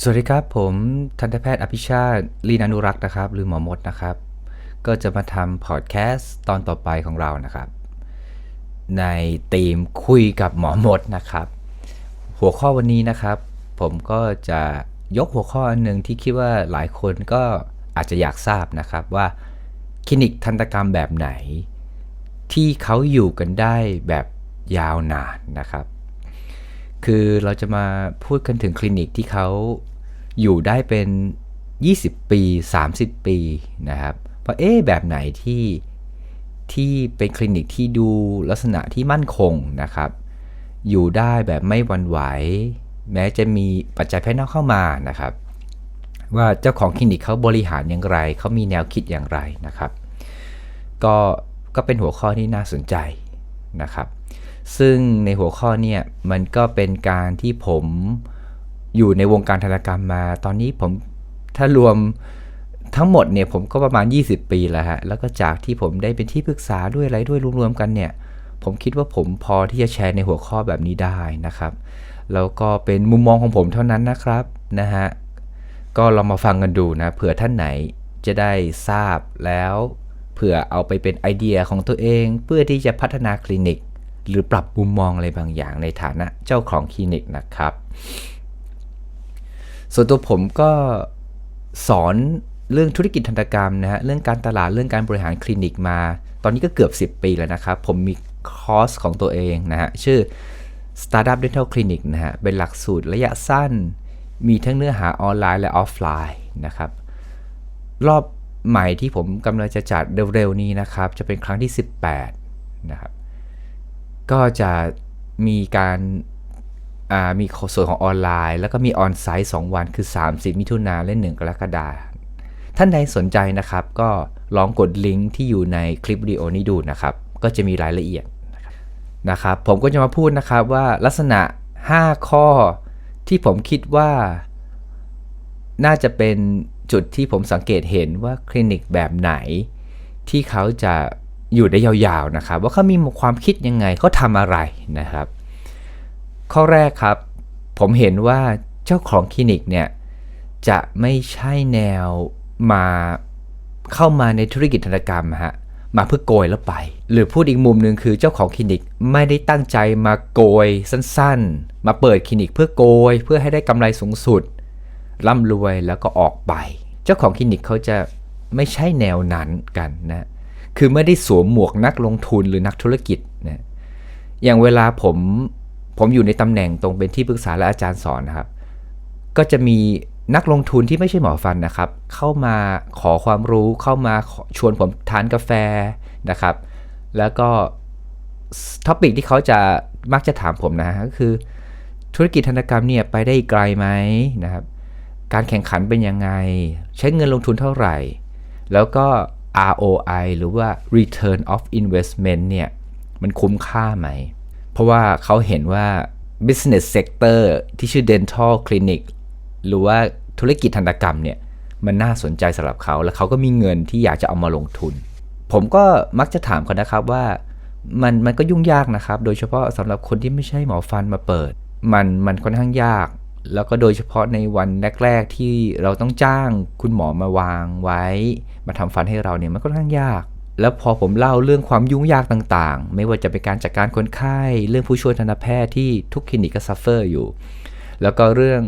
สวัสดีครับ ผมทันตแพทย์อภิชาติลีนานุรักษ์นะครับ หรือหมอมดนะครับ ก็จะมาทำพอดแคสต์ตอนต่อไปของเรานะครับ ในธีมคุยกับหมอมดนะครับ หัวข้อวันนี้นะครับ ผมก็จะยกหัวข้ออันหนึ่งที่คิดว่าหลายคนก็อาจจะอยากทราบนะครับว่าคลินิกทันตกรรมแบบไหน ที่เขาอยู่กันได้แบบยาวนานนะครับ คือเราจะมาพูดกันถึงคลินิกที่เขาอยู่ได้เป็น 20 ปี 30 ปีนะครับว่าเอ๊ะแบบไหนที่ที่เป็นคลินิกที่ดูลักษณะที่มั่นคงนะครับ อยู่ได้แบบไม่วันไหว แม้จะมีปัจจัยภายนอกเข้ามานะครับ ว่าเจ้าของคลินิกเขาบริหารอย่างไร เขามีแนวคิดอย่างไรนะครับ ก็ก็เป็นหัวข้อที่น่าสนใจนะครับ ซึ่งในหัวข้อเนี่ยมันก็เป็นการที่ผมอยู่ในวงการธนกรรมมา ตอนนี้ผมถ้ารวมทั้งหมดเนี่ยผมก็ประมาณ 20 ปีแล้วฮะ แล้วก็จากที่ผมได้เป็นที่ปรึกษาด้วยอะไรด้วยรวมๆกันเนี่ย ผมคิดว่าผมพอที่จะแชร์ในหัวข้อแบบนี้ได้นะครับ แล้วก็เป็นมุมมองของผมเท่านั้นนะครับนะฮะ ก็ลองมาฟังกันดูนะ เผื่อท่านไหนจะได้ทราบแล้ว เผื่อเอาไปเป็นไอเดียของตัวเอง เพื่อที่จะพัฒนาคลินิก หรือปรับมุมมองอะไรบางอย่างในฐานะเจ้าของคลินิกนะครับ ส่วนตัวผมก็สอนเรื่องธุรกิจทันตกรรมนะฮะเรื่องการตลาดเรื่องการบริหารคลินิกมา ตอนนี้ก็เกือบ 10 ปีแล้วนะครับ ผมมีคอร์สของตัวเองนะฮะชื่อ Startup Dental Clinic นะฮะเป็นหลักสูตรระยะสั้น มีทั้งเนื้อหาออนไลน์และออฟไลน์นะครับ รอบใหม่ที่ผมกำลังจะจัดเร็วๆนี้นะครับ จะเป็นครั้งที่ 18 นะครับ ก็จะมีการมีส่วนของออนไลน์ แล้วก็มีออนไซต์2วันคือ 30 มิถุนาและ 1 กรกฎาคมท่านใดสนใจนะครับ ก็ลองกดลิงก์ที่อยู่ในคลิปวิดีโอนี้ดูนะครับ ก็จะมีรายละเอียดนะครับ ผมก็จะมาพูดนะครับว่าลักษณะ 5 ข้อที่ผมคิดว่า น่าจะเป็นจุดที่ผมสังเกตเห็นว่าคลินิกแบบไหน ที่เขาจะ อยู่ได้ยาวๆนะครับ ว่าเขามีความคิดยังไงเขาทำอะไรนะครับ ข้อแรกครับ ผมเห็นว่าเจ้าของคลินิกเนี่ยจะไม่ใช่แนวมาเข้ามาในธุรกิจธนกรรมฮะมาเพื่อโกยแล้วไป หรือพูดอีกมุมหนึ่งคือเจ้าของคลินิกไม่ได้ตั้งใจมาโกยสั้นๆ มาเปิดคลินิกเพื่อโกยเพื่อให้ได้กำไรสูงสุดร่ำรวยแล้วก็ออกไป เจ้าของคลินิกเขาจะไม่ใช่แนวนั้นกันนะ คือไม่ได้สวมหมวกนักลงทุนหรือนักธุรกิจนะอย่างเวลาผมผมอยู่ในตำแหน่งตรงเป็นที่ปรึกษาและอาจารย์สอนนะครับ ก็จะมีนักลงทุนที่ไม่ใช่หมอฟันนะครับ เข้ามาขอความรู้เข้ามาชวนผมทานกาแฟนะครับ แล้วก็ท็อปิกที่เขาจะมักจะถามผมนะก็คือ ธุรกิจธนกรรมเนี่ยไปได้ไกลไหมนะครับ การแข่งขันเป็นยังไง ใช้เงินลงทุนเท่าไหร่ แล้วก็ ROI หรือว่า Return of Investment เนี่ยมันคุ้มค่าไหม เพราะว่าเขาเห็นว่า business sector ที่ชื่อ dental clinic หรือว่าธุรกิจทันตกรรมเนี่ยมันน่าสนใจสำหรับเขา แล้วเขาก็มีเงินที่อยากจะเอามาลงทุน ผมก็มักจะถามเขานะครับว่ามันมันก็ยุ่งยากนะครับ โดยเฉพาะสำหรับคนที่ไม่ใช่หมอฟันมาเปิด มันมันค่อนข้างยาก แล้วก็โดยเฉพาะในวันแรก ๆ ที่เราต้องจ้างคุณหมอมาวางไว้ มาทำฟันให้เราเนี่ยมันก็ค่อนข้างยาก แล้วพอผมเล่าเรื่องความยุ่งยากต่างๆ ไม่ว่าจะเป็นการจัดการคนไข้ เรื่องผู้ช่วยทันตแพทย์ที่ทุกคลินิกก็ซัฟเฟอร์อยู่ แล้วก็เรื่อง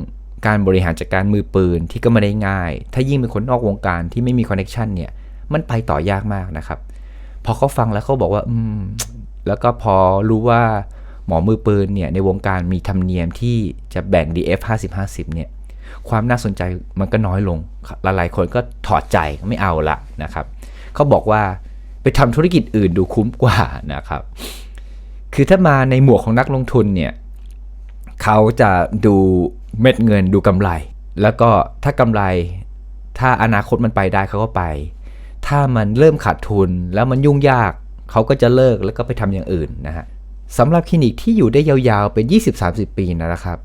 การบริหารจัดการมือปืนที่ก็ไม่ได้ง่าย ถ้ายิ่งเป็นคนนอกวงการที่ไม่มีคอนเน็ชันเนี่ย มันไปต่อยากมากนะครับ พอเขาฟังแล้วเขาบอกว่า อืม แล้วก็พอรู้ว่า หมอมือปืนเนี่ยในวงการมีธรรมเนียมที่จะแบ่ง DF 50-50เนี่ยความน่าสนใจมันก็น้อยลง หลายๆคนก็ถอดใจไม่เอาละนะครับเขาบอกว่าไปทำธุรกิจอื่นดูคุ้มกว่านะครับ คือถ้ามาในหมวกของนักลงทุนเนี่ยเขาจะดูเม็ดเงินดูกำไร แล้วก็ถ้ากำไรถ้าอนาคตมันไปได้เขาก็ไป ถ้ามันเริ่มขาดทุนแล้วมันยุ่งยากเขาก็จะเลิกแล้วก็ไปทำอย่างอื่นนะฮะ สำหรับคลินิกที่อยู่ได้ยาวๆเป็น 20-30 ปีนะครับ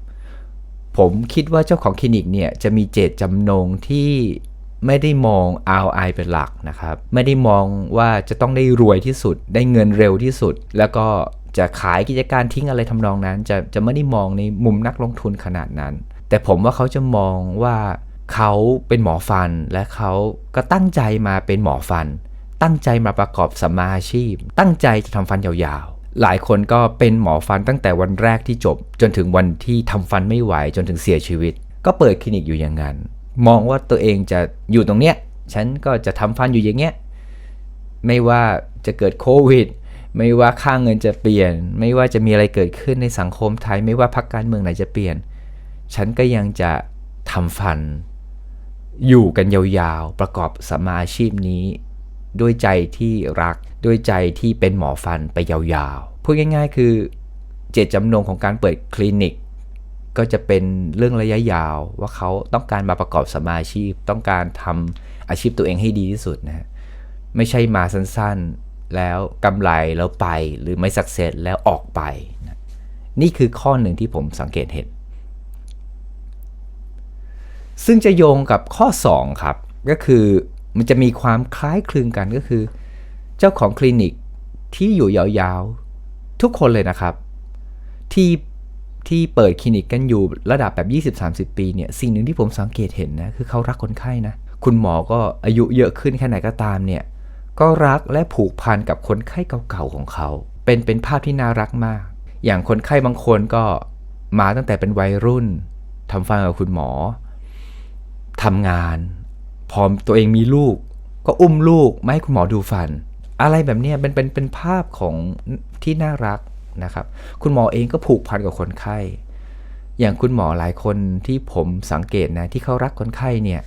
ผมคิดว่าเจ้าของคลินิกเนี่ยจะมีเจตจำนงที่ไม่ได้มอง ROI เป็นหลักนะครับ ไม่ได้มองว่าจะต้องได้รวยที่สุด ได้เงินเร็วที่สุด แล้วก็จะขายกิจการทิ้งอะไรทำนองนั้น จะจะไม่ได้มองในมุมนักลงทุนขนาดนั้น แต่ผมว่าเขาจะมองว่าเขาเป็นหมอฟันและเขาก็ตั้งใจมาเป็นหมอฟัน ตั้งใจมาประกอบสัมมาอาชีพ ตั้งใจจะทำฟันยาวๆ หลายคนก็เป็นหมอฟันตั้งแต่วันแรกที่จบ จนถึงวันที่ทำฟันไม่ไหวจนถึงเสียชีวิต ก็เปิดคลินิกอยู่อย่างนั้น มองว่าตัวเองจะอยู่ตรงเนี้ยฉันก็จะทำฟันอยู่อย่างเงี้ยไม่ว่าจะเกิดโควิด ไม่ว่าค่าเงินจะเปลี่ยน ไม่ว่าจะมีอะไรเกิดขึ้นในสังคมไทย ไม่ว่าพรรคการเมืองไหนจะเปลี่ยน ฉันก็ยังจะทำฟัน อยู่กันยาวๆ ประกอบสมมาอาชีพนี้ ด้วยใจที่รัก ด้วยใจที่เป็นหมอฟันไปยาวๆ พูดง่าย ๆ คือเจตจำนงของการเปิดคลินิก ก็จะเป็นเรื่องระยะยาว ว่าเขาต้องการมาประกอบสมาชีพ ต้องการทำอาชีพตัวเองให้ดีที่สุดนะฮะไม่ใช่มาสั้นๆ แล้วกำไรแล้วไปหรือไม่สักเซสแล้วออกไปนะนี่คือข้อหนึ่งที่ผมสังเกตเห็น ซึ่งจะโยงกับข้อ 2 ครับ ก็คือ มันจะมีความคล้ายคลึงกันก็คือ เจ้าของคลินิกที่อยู่ยาวๆ ทุกคนเลยนะครับ ที่ที่เปิดคลินิกกันอยู่ระดับแบบ 20-30 ปีเนี่ยสิ่งหนึ่งที่ผมสังเกตเห็นนะคือเขารักคนไข้นะคุณหมอก็อายุเยอะขึ้นแค่ไหนก็ตามเนี่ยก็รักและผูกพันกับคนไข้เก่าๆของเขา เป็นเป็นภาพที่น่ารักมาก อย่างคนไข้บางคนก็มาตั้งแต่เป็นวัยรุ่นทำฟันกับคุณหมอทำงาน พอตัวเองมีลูก ก็อุ้มลูกไม่ให้คุณหมอดูฟัน อะไรแบบนี้เป็นเป็นเป็นภาพของที่น่ารักนะครับ คุณหมอเองก็ผูกพันกับคนไข้ อย่างคุณหมอหลายคนที่ผมสังเกตนะที่เขารักคนไข้เนี่ย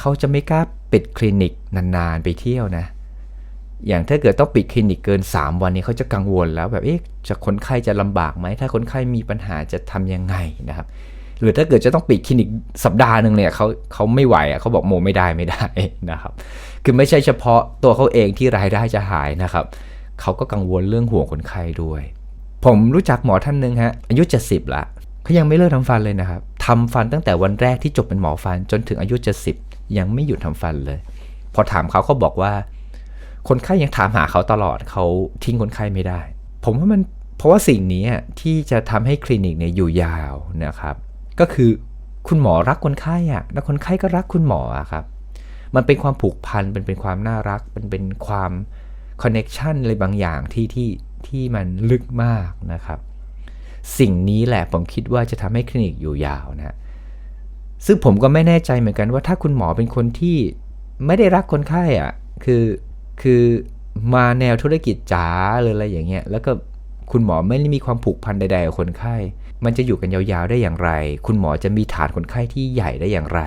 เขาจะไม่กล้าปิดคลินิกนานๆไปเที่ยวนะอย่างถ้าเกิดต้องปิดคลินิกเกิน 3 วันนี้เขาจะกังวลแล้วแบบเอ๊ะจะคนไข้จะลำบากไหมถ้าคนไข้มีปัญหาจะทำยังไงนะครับ หรือถ้าเกิดจะต้องปิดคลินิกสัปดาห์หนึ่งเนี่ยเขาเขาไม่ไหวอะเขาบอกโมไม่ได้ไม่ได้นะครับคือไม่ใช่เฉพาะตัวเขาเองที่รายได้จะหายนะครับเขาก็กังวลเรื่องห่วงคนไข้ด้วย ผมรู้จักหมอท่านหนึ่งฮะอายุ 70ละเขายังไม่เลิกทำฟันเลยนะครับทำฟันตั้งแต่วันแรกที่จบเป็นหมอฟันจนถึงอายุ 70 ยังไม่หยุดทำฟันเลย พอถามเขาเขาบอกว่า คนไข้ยังถามหาเขาตลอดเขาทิ้งคนไข้ไม่ได้ ผมว่ามันเพราะว่าสิ่งนี้ที่จะทำให้คลินิกเนี่ยอยู่ยาวนะครับ ก็คือคุณหมอรักคนไข้อะแล้วคนไข้ก็รักคุณหมออะครับ มันเป็นความผูกพันเป็นเป็นความน่ารักเป็นเป็นความคอนเน็ชันอะไรบางอย่างที่ที่ที่มันลึกมากนะครับ สิ่งนี้แหละผมคิดว่าจะทำให้คลินิกอยู่ยาวนะซึ่งผมก็ไม่แน่ใจเหมือนกันว่าถ้าคุณหมอเป็นคนที่ไม่ได้รักคนไข้อะคือคือมาแนวธุรกิจจ๋าหรืออะไรอย่างเงี้ยแล้วก็คุณหมอไม่ได้มีความผูกพันใดๆกับคนไข้ มันจะอยู่กันยาวๆได้อย่างไร คุณหมอจะมีฐานคนไข้ที่ใหญ่ได้อย่างไร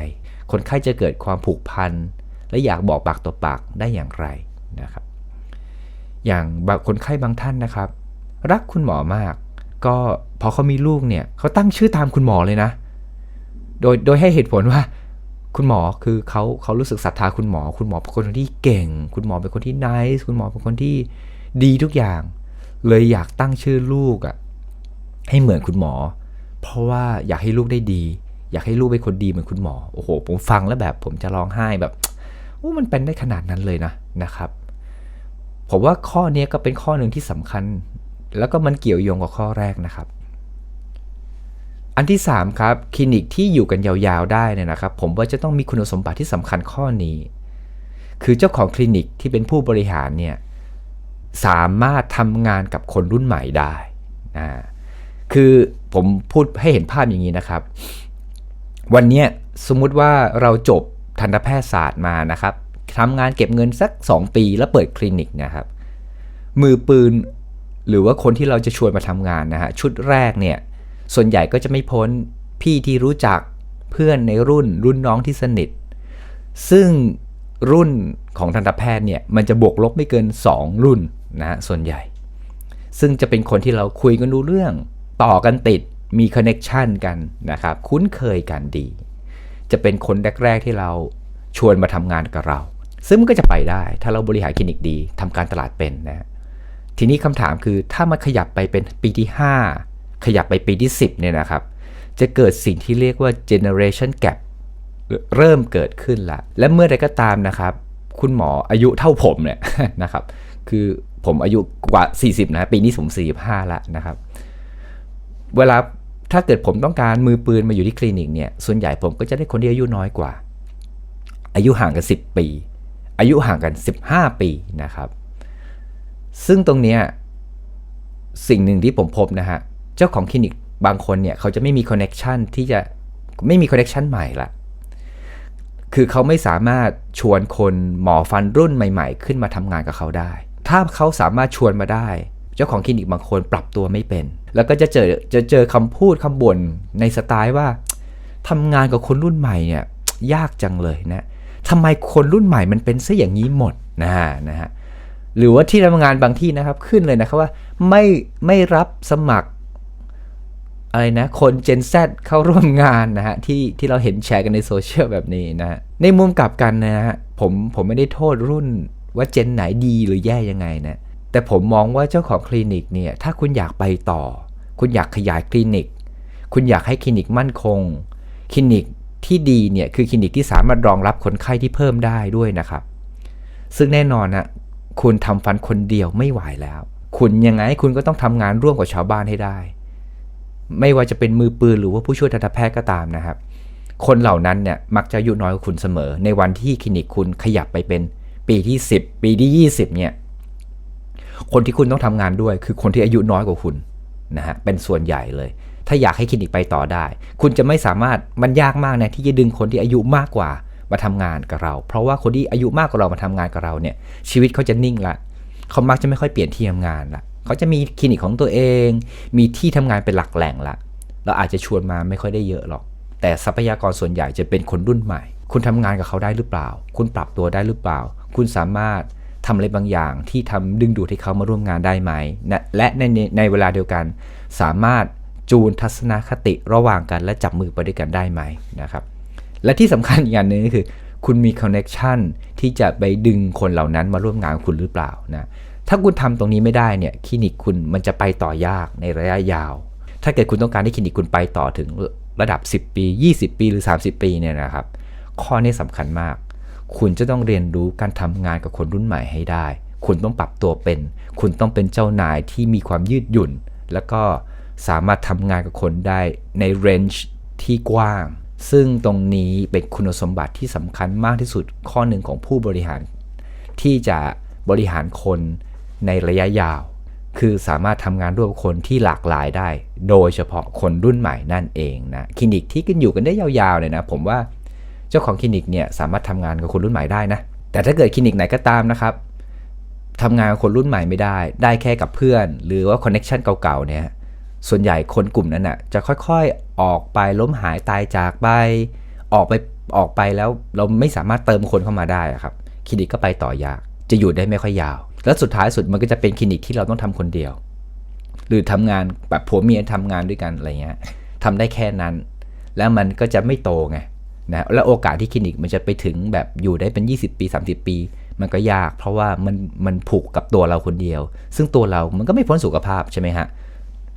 คนไข้จะเกิดความผูกพัน และอยากบอกปากต่อปากได้อย่างไรนะครับ อย่างคนไข้บางท่านนะครับ รักคุณหมอมาก ก็พอเขามีลูกเนี่ยเขาตั้งชื่อตามคุณหมอเลยนะ โดยโดยให้เหตุผลว่า คุณหมอคือเขาเขารู้สึกศรัทธาคุณหมอ คุณหมอเป็นคนที่เก่ง คุณหมอเป็นคนที่นิสคุณหมอเป็นคนที่ดีทุกอย่าง เลยอยากตั้งชื่อลูกอะ่ะ ให้เหมือนคุณหมอ เพราะว่าอยากให้ลูกได้ดี อยากให้ลูกเป็นคนดีเหมือนคุณหมอโอ้โห ผมฟังแล้วแบบผมจะร้องไห้แบบโอ้มันเป็นได้ขนาดนั้นเลยนะนะครับ ผมว่าข้อนี้ก็เป็นข้อหนึ่งที่สำคัญ แล้วก็มันเกี่ยวโยงกับข้อแรกนะครับ อันที่ 3 ครับคลินิกที่อยู่กันยาวๆได้เนี่ยนะครับ ผมว่าจะต้องมีคุณสมบัติที่สำคัญข้อนี้ คือเจ้าของคลินิกที่เป็นผู้บริหารเนี่ยสามารถทำงานกับคนรุ่นใหม่ได้นะ คือผมพูดให้เห็นภาพอย่างนี้นะครับ วันนี้สมมุติว่าเราจบทันตแพทยศาสตร์มานะครับทำงานเก็บเงินสัก 2 ปีแล้วเปิดคลินิกนะครับ มือปืนหรือว่าคนที่เราจะชวนมาทำงานนะฮะชุดแรกเนี่ยส่วนใหญ่ก็จะไม่พ้นพี่ที่รู้จักเพื่อนในรุ่นรุ่นน้องที่สนิท ซึ่งรุ่นของทันตแพทย์เนี่ยมันจะบวกลบไม่เกิน 2 รุ่นนะฮะส่วนใหญ่ ซึ่งจะเป็นคนที่เราคุยกันรู้เรื่อง ต่อกันติดมีคอนเน็ชันกันนะครับ คุ้นเคยกันดี จะเป็นคนแรก ๆ ที่เราชวนมาทำงานกับเรา ซึ่งมันก็จะไปได้ ถ้าเราบริหารคลินิกดีทำการตลาดเป็นนะทีนี้คำถามคือถ้ามันขยับไปเป็นปีที่ 5 ขยับไปปีที่ 10เนี่ยนะครับ จะเกิดสิ่งที่เรียกว่า generation gap เริ่มเกิดขึ้นละ และเมื่อใดก็ตามนะครับ คุณหมออายุเท่าผมเนี่ยนะครับ คือผมอายุกว่า 40 นะ ปีนี้ผม45ล้วนะครับ เวลาถ้าเกิดผมต้องการมือปืนมาอยู่ที่คลินิกเนี่ย ส่วนใหญ่ผมก็จะได้คนที่อายุน้อยกว่า อายุห่างกัน 10 ปี อายุห่างกัน 15 ปีนะครับ ซึ่งตรงเนี้ยสิ่งหนึ่งที่ผมพบนะฮะ เจ้าของคลินิกบางคนเนี่ยเขาจะไม่มีคอนเน็ชันที่จะไม่มีคอนเน็ชันใหม่ละคือเขาไม่สามารถชวนคนหมอฟันรุ่นใหม่ ๆ ขึ้นมาทำงานกับเขาได้ ถ้าเขาสามารถชวนมาได้ เจ้าของคลินิกบางคนปรับตัวไม่เป็น แล้วก็จะเจอจะเจอคำพูดคำบ่นในสไตล์ว่าทำงานกับคนรุ่นใหม่เนี่ยยากจังเลยนะทำไมคนรุ่นใหม่มันเป็นซะอย่างนี้หมดนะฮะนะฮะหรือว่าที่ทำงานบางที่นะครับขึ้นเลยนะครับว่าไม่ไม่รับสมัครอะไรนะคน Gen Z เข้าร่วมงานนะฮะที่ที่เราเห็นแชร์กันในโซเชียลแบบนี้นะฮะในมุมกลับกันนะฮะผมผมไม่ได้โทษรุ่นว่าเจนไหนดีหรือแย่ยังไงนะ แต่ผมมองว่าเจ้าของคลินิกเนี่ยถ้าคุณอยากไปต่อ คุณอยากขยายคลินิก คุณอยากให้คลินิกมั่นคง คลินิกที่ดีเนี่ยคือคลินิกที่สามารถรองรับคนไข้ที่เพิ่มได้ด้วยนะครับ ซึ่งแน่นอนนะคุณทำฟันคนเดียวไม่ไหวแล้ว คุณยังไงคุณก็ต้องทำงานร่วมกับชาวบ้านให้ได้ ไม่ว่าจะเป็นมือปืนหรือว่าผู้ช่วยทันตแพทย์ก็ตามนะครับ คนเหล่านั้นเนี่ยมักจะอายุน้อยกว่าคุณเสมอ ในวันที่คลินิกคุณขยับไปเป็นปีที่ 10 ปีที่ 20เนี่ย คนที่คุณต้องทำงานด้วย คือคนที่อายุน้อยกว่าคุณนะฮะเป็นส่วนใหญ่เลย ถ้าอยากให้คลินิกไปต่อได้ คุณจะไม่สามารถมันยากมากนะที่จะดึงคนที่อายุมากกว่ามาทำงานกับเรา เพราะว่าคนที่อายุมากกว่าเรามาทำงานกับเราเนี่ย ชีวิตเขาจะนิ่งละเขามักจะไม่ค่อยเปลี่ยนที่ทำงานละเขาจะมีคลินิกของตัวเอง มีที่ทำงานเป็นหลักแหล่งละเราอาจจะชวนมาไม่ค่อยได้เยอะหรอก แต่ทรัพยากรส่วนใหญ่จะเป็นคนรุ่นใหม่ คุณทำงานกับเขาได้หรือเปล่า คุณปรับตัวได้หรือเปล่า คุณสามารถ ทำอะไรบางอย่างที่ทำดึงดูดให้เขามาร่วมงานได้ไหมนะและในในเวลาเดียวกัน สามารถจูนทัศนคติระหว่างกันและจับมือไปด้วยกันได้ไหมนะครับ และที่สำคัญอีกอย่างหนึงก็คือ คุณมีคอนเน็ชันที่จะไปดึงคนเหล่านั้นมาร่วมงานกับคุณหรือเปล่านะถ้าคุณทำตรงนี้ไม่ได้เนี่ยคลินิกคุณมันจะไปต่อยากในระยะยาว ถ้าเกิดคุณต้องการให้คลินิกคุณไปต่อถึงระดับ 10 ปี 20 ปีหรือ 30 ปีเนี่ยนะครับ ข้อนี้สำคัญมาก คุณจะต้องเรียนรู้การทำงานกับคนรุ่นใหม่ให้ได้ คุณต้องปรับตัวเป็น คุณต้องเป็นเจ้านายที่มีความยืดหยุ่น แล้วก็สามารถทำงานกับคนได้ในเรนจ์ที่กว้าง ซึ่งตรงนี้เป็นคุณสมบัติที่สำคัญมากที่สุดข้อหนึ่งของผู้บริหาร ที่จะบริหารคนในระยะยาว คือสามารถทำงานร่วมกับคนที่หลากหลายได้ โดยเฉพาะคนรุ่นใหม่นั่นเองนะ คลินิกที่กันอยู่กันได้ยาวๆเลยนะ ผมว่า จ้าของคลินิกเนี่ยสามารถทำงานกับคนรุ่นใหม่ได้นะ แต่ถ้าเกิดคลินิกไหนก็ตามนะครับทำงานกับคนรุ่นใหม่ไม่ได้ ได้แค่กับเพื่อน หรือว่าคอนเน็ชันเก่าๆเนี่ยส่วนใหญ่คนกลุ่มนั้นน่ะจะค่อยๆออกไปล้มหายตายจากไป ออกไปออกไปแล้วเราไม่สามารถเติมคนเข้ามาได้อะครับคลินิกก็ไปต่อยากจะอยู่ได้ไม่ค่อยยาว แล้วสุดท้ายสุดมันก็จะเป็นคลินิกที่เราต้องทำคนเดียว หรือทำงานแบบผัวเมียทำงานด้วยกันอะไรเงี้ยทำได้แค่นั้น แล้วมันก็จะไม่โตไง นะแล้วโอกาสที่คลินิกมันจะไปถึงแบบอยู่ได้เป็น 20 ปี 30 ปี มันก็ยาก เพราะว่ามันมันผูกกับตัวเราคนเดียว ซึ่งตัวเรามันก็ไม่พ้นสุขภาพใช่ไหมฮะ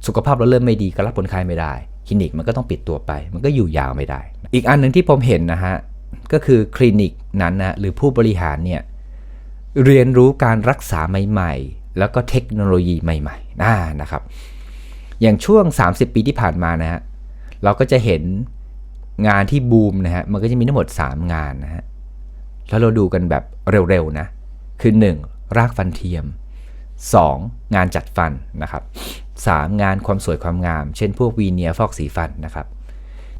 สุขภาพเราเริ่มไม่ดีก็รับคนไข้ไม่ได้คลินิกมันก็ต้องปิดตัวไป มันก็อยู่ยาวไม่ได้ อีกอันหนึ่งที่ผมเห็นนะฮะก็คือคลินิกนั้นนะหรือผู้บริหารเนี่ยเรียนรู้การรักษาใหม่ ๆ แล้วก็เทคโนโลยีใหม่ๆน่านะครับ อย่างช่วง 30 ปีที่ผ่านมานะฮะเราก็จะเห็น งานที่บูมนะฮะมันก็จะมีทั้งหมด 3 งานนะฮะแล้วเราดูกันแบบเร็วๆนะคือ 1. รากฟันเทียม 2. งานจัดฟันนะครับ 3. งานความสวยความงาม เช่นพวกวีเนียฟอกสีฟันนะครับ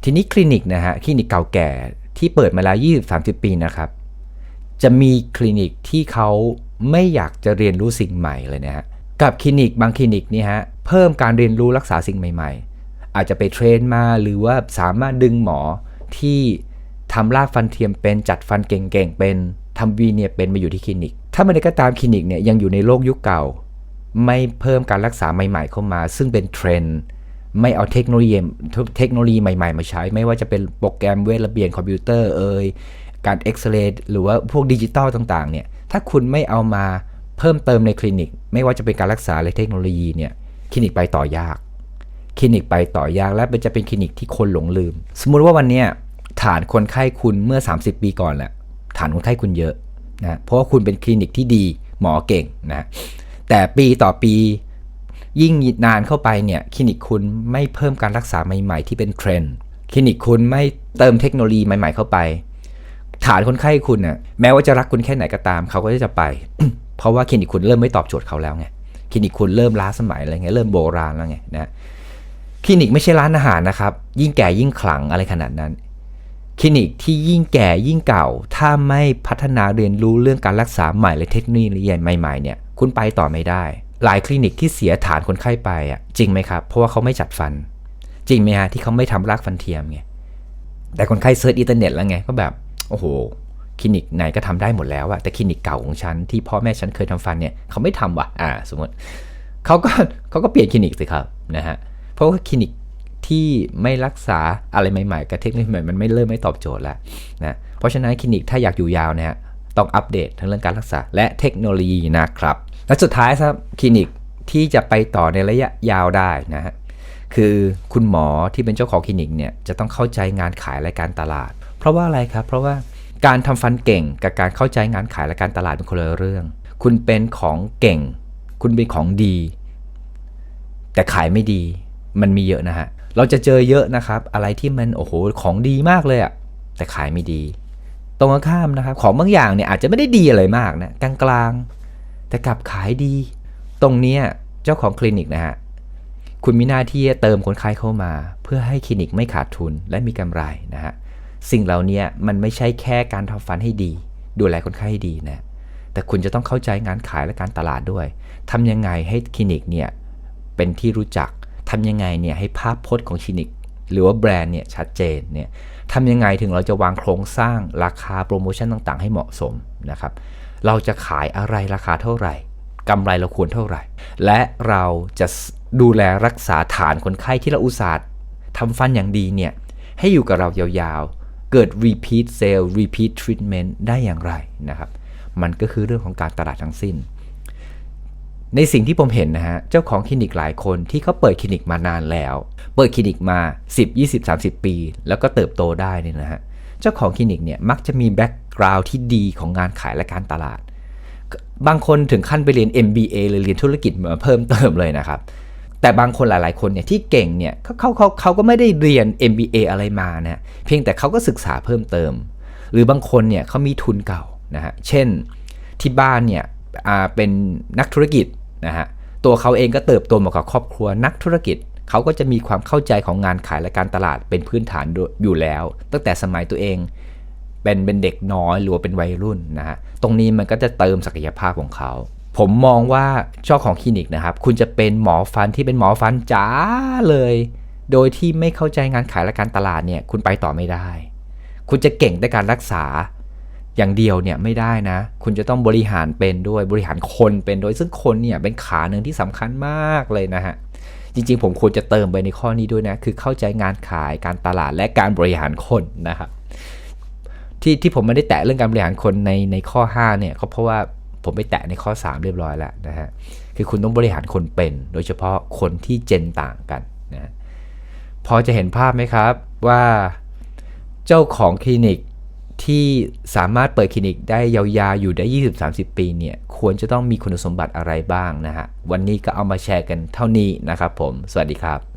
ทีนี้คลินิกนะฮะคลินิกเก่าแก่ที่เปิดมาแล้ว 20-30 ปีนะครับจะมีคลินิกที่เขาไม่อยากจะเรียนรู้สิ่งใหม่เลยนะฮะกับคลินิกบางคลินิกนี่ฮะเพิ่มการเรียนรู้รักษาสิ่งใหม่ๆ อาจจะไปเทรนมาหรือว่าสามารถดึงหมอที่ทำรากฟันเทียมเป็นจัดฟันเก่งๆเป็นทำวีเนียเป็นมาอยู่ที่คลินิก ถ้ามันก็ตามคลินิกเนี่ยยังอยู่ในโลกยุคเก่า ไม่เพิ่มการรักษาใหม่ๆเข้ามา ซึ่งเป็นเทรนด์ไม่เอาเทคโนโลยีเทคโนโลยีใหม่ๆ มาใช้ ไม่ว่าจะเป็นโปรแกรมเวทระเบียนคอมพิวเตอร์เอ่ยการเอ็กซเรย์หรือว่าพวกดิจิตอลต่างๆเนี่ยถ้าคุณไม่เอามาเพิ่มเติมในคลินิก ไม่ว่าจะเป็นการรักษาหรือเทคโนโลยีเนี่ยคลินิกไปต่อยาก คลินิกไปต่อยากและมันจะเป็นคลินิกที่คนหลงลืม สมมุติว่าวันนี้ฐานคนไข้คุณเมื่อ 30 ปีก่อนแหละฐานคนไข้คุณเยอะนะเพราะว่าคุณเป็นคลินิกที่ดีหมอเก่งนะแต่ปีต่อปียิ่งนานเข้าไปเนี่ยคลินิกคุณไม่เพิ่มการรักษาใหม่ ๆ ที่เป็นเทรนด์คลินิกคุณไม่เติมเทคโนโลยีใหม่ ๆ เข้าไป ฐานคนไข้คุณน่ะแม้ว่าจะรักคุณแค่ไหนก็ตาม เขาก็จะไป เพราะว่าคลินิกคุณเริ่มไม่ตอบโจทย์เขาแล้วไงคลินิกคุณเริ่มล้าสมัยอะไรเงี้ยเริ่มโบราณแล้วไงนะ คลินิกไม่ใช่ร้านอาหารนะครับ ยิ่งแก่ยิ่งขลังอะไรขนาดนั้น คลินิกที่ยิ่งแก่ยิ่งเก่า ถ้าไม่พัฒนาเรียนรู้เรื่องการรักษาใหม่และเทคโนโลยีใหม่ๆเนี่ย คุณไปต่อไม่ได้ หลายคลินิกที่เสียฐานคนไข้ไปอะจริงไหมครับ เพราะว่าเขาไม่จัดฟัน จริงไหมฮะที่เขาไม่ทำรากฟันเทียมไงแต่คนไข้เซิร์ชอินเทอร์เน็ตแล้วไงก็แบบโอ้โหคลินิกไหนก็ทำได้หมดแล้วอะแต่คลินิกเก่าของฉันที่พ่อแม่ฉันเคยทำฟันเนี่ยเขาไม่ทำว่ะอ่า สมมติเขาก็เขาก็เปลี่ยนคลินิกสิครับนะฮะ เพราะว่าคลินิกที่ไม่รักษาอะไรใหม่ๆ กับเทคโนโลยีใหม่ มันไม่เริ่มไม่ตอบโจทย์แล้วนะ เพราะฉะนั้นคลินิกถ้าอยากอยู่ยาวนี่ยต้องอัปเดตทั้งเรื่องการรักษาและเทคโนโลยีนะครับ และสุดท้ายครับคลินิกที่จะไปต่อในระยะยาวได้นะฮะ คือคุณหมอที่เป็นเจ้าของคลินิกเนี่ยจะต้องเข้าใจงานขายและการตลาด เพราะว่าอะไรครับ เพราะว่าการทำฟันเก่งกับการเข้าใจงานขายและการตลาดเป็นคนละเรื่อง คุณเป็นของเก่ง คุณเป็นของดี แต่ขายไม่ดี มันมีเยอะนะฮะ เราจะเจอเยอะนะครับ อะไรที่มันโอ้โหของดีมากเลยอะแต่ขายไม่ดี ตรงข้ามนะครับ ของบางอย่างเนี่ยอาจจะไม่ได้ดีอะไรมากนะกลางๆ แต่กลับขายดี ตรงเนี้ยเจ้าของคลินิกนะฮะคุณมีหน้าที่เติมคนไข้เข้ามา เพื่อให้คลินิกไม่ขาดทุนและมีกำไรนะฮะสิ่งเหล่านี้มันไม่ใช่แค่การทำฟันให้ดี ดูแลคนไข้ให้ดีนะแต่คุณจะต้องเข้าใจงานขายและการตลาดด้วยทำยังไงให้คลินิกเนี่ยเป็นที่รู้จัก ทำยังไงเนี่ยให้ภาพพจน์ของคลินิก หรือว่าแบรนด์เนี่ยชัดเจนเนี่ยทำยังไงถึงเราจะวางโครงสร้างราคาโปรโมชั่นต่างๆ ให้เหมาะสมนะครับ เราจะขายอะไรราคาเท่าไหร่กำไรเราควรเท่าไหร่ และเราจะดูแลรักษาฐานคนไข้ที่เราอุตส่าห์ทำฟันอย่างดีเนี่ยให้อยู่กับเรายาวๆ เกิด repeat sale repeat treatment ได้อย่างไรนะครับ มันก็คือเรื่องของการตลาดทั้งสิ้น ในสิ่งที่ผมเห็นนะฮะ เจ้าของคลินิกหลายคนที่เขาเปิดคลินิกมานานแล้ว เปิดคลินิกมา 10 20 30 ปี แล้วก็เติบโตได้นี่นะฮะ เจ้าของคลินิกเนี่ยมักจะมีแบ็กกราวด์ที่ดีของงานขายและการตลาด บางคนถึงขั้นไปเรียน MBA หรือเรียนธุรกิจมาเพิ่มเติมเลยนะครับ แต่บางคนหลาย ๆ คนเนี่ยที่เก่งเนี่ยเขาเขาเขาเขาก็ไม่ได้เรียน MBA อะไรมานะเพียงแต่เขาก็ศึกษาเพิ่มเติม หรือบางคนเนี่ยเขามีทุนเก่านะฮะ เช่นที่บ้านเนี่ยเป็นนักธุรกิจ นะฮะตัวเขาเองก็เติบโตมากับครอบครัวนักธุรกิจ เขาก็จะมีความเข้าใจของงานขายและการตลาดเป็นพื้นฐานอยู่แล้ว ตั้งแต่สมัยตัวเองเป็นเป็นเด็กน้อยหรือว่าเป็นวัยรุ่นนะฮะตรงนี้มันก็จะเติมศักยภาพของเขาผมมองว่าเจ้าของคลินิกนะครับ คุณจะเป็นหมอฟันที่เป็นหมอฟันจ๋าเลย โดยที่ไม่เข้าใจงานขายและการตลาดเนี่ย คุณไปต่อไม่ได้ คุณจะเก่งในการรักษา อย่างเดียวเนี่ยไม่ได้นะ คุณจะต้องบริหารเป็นด้วยบริหารคนเป็นด้วยซึ่งคนเนี่ยเป็นขาหนึ่งที่สำคัญมากเลยนะฮะจริงๆ ผมควรจะเติมไปในข้อนี้ด้วยนะ คือเข้าใจงานขายการตลาดและการบริหารคนนะครับที่ที่ผมไม่ได้แตะเรื่องการบริหารคนในในข้อ 5 เนี่ยก็เพราะว่าผมไปแตะในข้อ 3 เรียบร้อยแล้วนะฮะคือคุณต้องบริหารคนเป็น โดยเฉพาะคนที่เจนต่างกันนะพอจะเห็นภาพไหมครับว่า เจ้าของคลินิก ที่สามารถเปิดคลินิกได้ยาวๆ อยู่ได้ 20-30 ปีเนี่ย ควรจะต้องมีคุณสมบัติอะไรบ้างนะฮะ วันนี้ก็เอามาแชร์กันเท่านี้นะครับผม สวัสดีครับ